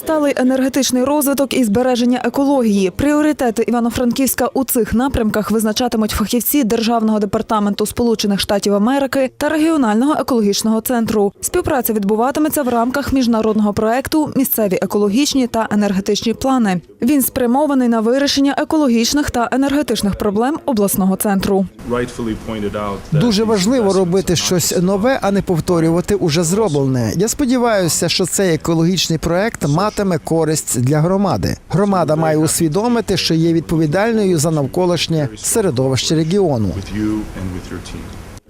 Сталий енергетичний розвиток і збереження екології. Пріоритети Івано-Франківська у цих напрямках визначатимуть фахівці Державного департаменту Сполучених Штатів Америки та регіонального екологічного центру. Співпраця відбуватиметься в рамках міжнародного проекту Місцеві екологічні та енергетичні плани. Він спрямований на вирішення екологічних та енергетичних проблем обласного центру. Дуже важливо робити щось нове, а не повторювати уже зроблене. Я сподіваюся, що цей екологічний проект матиме користь для громади. Громада має усвідомити, що є відповідальною за навколишнє середовище регіону.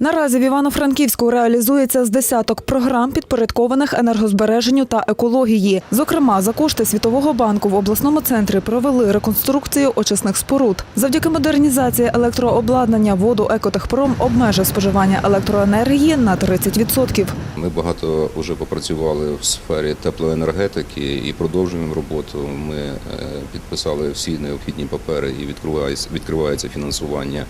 Наразі в Івано-Франківську реалізується з десяток програм, підпорядкованих енергозбереженню та екології. Зокрема, за кошти Світового банку в обласному центрі провели реконструкцію очисних споруд. Завдяки модернізації електрообладнання воду Екотехпром обмежив споживання електроенергії на 30%. Ми багато вже попрацювали в сфері теплоенергетики і продовжуємо роботу. Ми е, підписали всі необхідні папери і відкривається, фінансування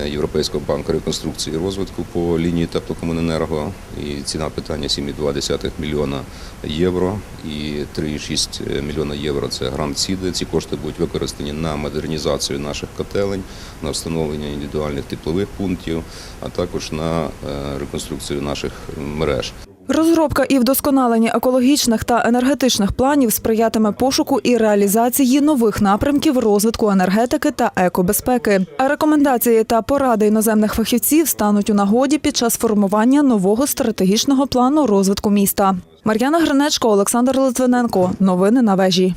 е, Європейського банку реконструкції і розвитку по лінії теплокомуненерго. І ціна питання 7,2 мільйона євро і 3,6 мільйона євро це грант СІДи. Ці кошти будуть використані на модернізацію наших котелень, на встановлення індивідуальних теплових пунктів, а також на е, реконструкцію наших мереж. Розробка і вдосконалення екологічних та енергетичних планів сприятиме пошуку і реалізації нових напрямків розвитку енергетики та екобезпеки. А рекомендації та поради іноземних фахівців стануть у нагоді під час формування нового стратегічного плану розвитку міста. Мар'яна Гринечко, Олександр Литвиненко. Новини на вежі.